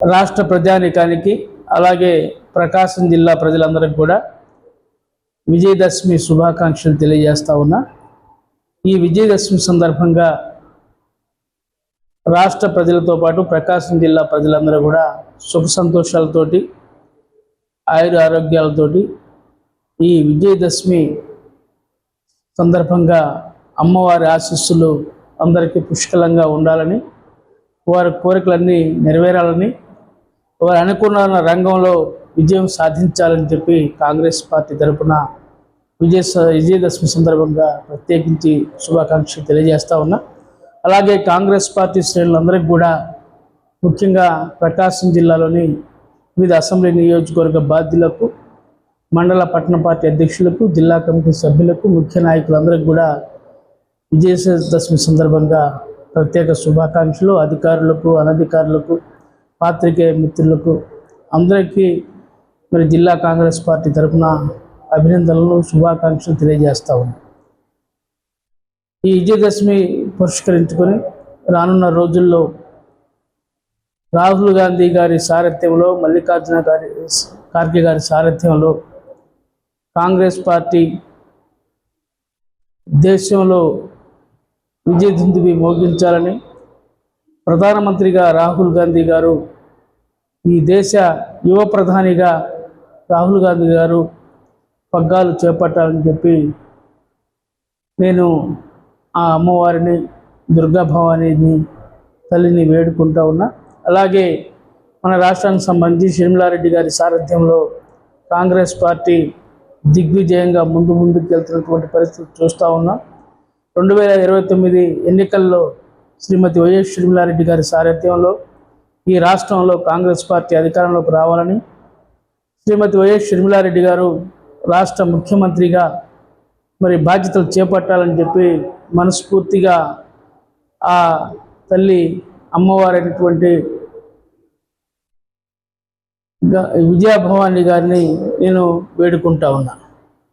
రాష్ట్ర ప్రజానికానికి అలాగే ప్రకాశం జిల్లా ప్రజలందరికీ కూడా విజయదశమి శుభాకాంక్షలు తెలియజేస్తా ఉన్నా. ఈ విజయదశమి సందర్భంగా రాష్ట్ర ప్రజలతో పాటు ప్రకాశం జిల్లా ప్రజలందరూ కూడా సుఖ సంతోషాలతోటి ఆయుర ఆరోగ్యాలతోటి ఈ విజయదశమి సందర్భంగా అమ్మవారి ఆశీస్సులు అందరికీ పుష్కలంగా ఉండాలని వారి కోరికలన్నీ నెరవేరాలని వారు అనుకున్న రంగంలో విజయం సాధించాలని చెప్పి కాంగ్రెస్ పార్టీ తరఫున విజయ విజయదశమి సందర్భంగా ప్రత్యేకించి శుభాకాంక్షలు తెలియజేస్తా ఉన్నా. అలాగే కాంగ్రెస్ పార్టీ శ్రేణులందరికీ కూడా ముఖ్యంగా ప్రకాశం జిల్లాలోని వివిధ అసెంబ్లీ నియోజకవర్గ బాధ్యులకు మండల పట్టణ పార్టీ అధ్యక్షులకు జిల్లా కమిటీ సభ్యులకు ముఖ్య నాయకులందరికీ కూడా విజయదశమి సందర్భంగా ప్రత్యేక శుభాకాంక్షలు. అధికారులకు అనధికారులకు పాత్రికేయ మిత్రులకు అందరికీ మరి జిల్లా కాంగ్రెస్ పార్టీ తరఫున అభినందనలు శుభాకాంక్షలు తెలియజేస్తా ఉన్నాం. ఈ విజయదశమి పురస్కరించుకొని రానున్న రోజుల్లో రాహుల్ గాంధీ గారి సారథ్యంలో మల్లికార్జున గారి ఖార్గే గారి సారథ్యంలో కాంగ్రెస్ పార్టీ దేశంలో విజయదుందువి మోగించాలని ప్రధానమంత్రిగా రాహుల్ గాంధీ గారు ఈ దేశ యువ ప్రధానిగా రాహుల్ గాంధీ గారు పగ్గాలు చేపట్టాలని చెప్పి నేను ఆ అమ్మవారిని దుర్గా భవానీని తల్లిని వేడుకుంటా ఉన్నా. అలాగే మన రాష్ట్రానికి సంబంధించి షర్మిలారెడ్డి గారి సారథ్యంలో కాంగ్రెస్ పార్టీ దిగ్విజయంగా ముందు ముందుకు వెళ్తున్నటువంటి పరిస్థితి చూస్తూ ఉన్నాం. రెండు వేల ఇరవై తొమ్మిది ఎన్నికల్లో శ్రీమతి వైఎస్ షర్మిలారెడ్డి గారి సారథ్యంలో ఈ రాష్ట్రంలో కాంగ్రెస్ పార్టీ అధికారంలోకి రావాలని శ్రీమతి వైఎస్ షర్మిలారెడ్డి గారు రాష్ట్ర ముఖ్యమంత్రిగా మరి బాధ్యతలు చేపట్టాలని చెప్పి మనస్ఫూర్తిగా ఆ తల్లి అమ్మవారైనటువంటి గ- విజయాభవాని గారిని నేను వేడుకుంటా ఉన్నాను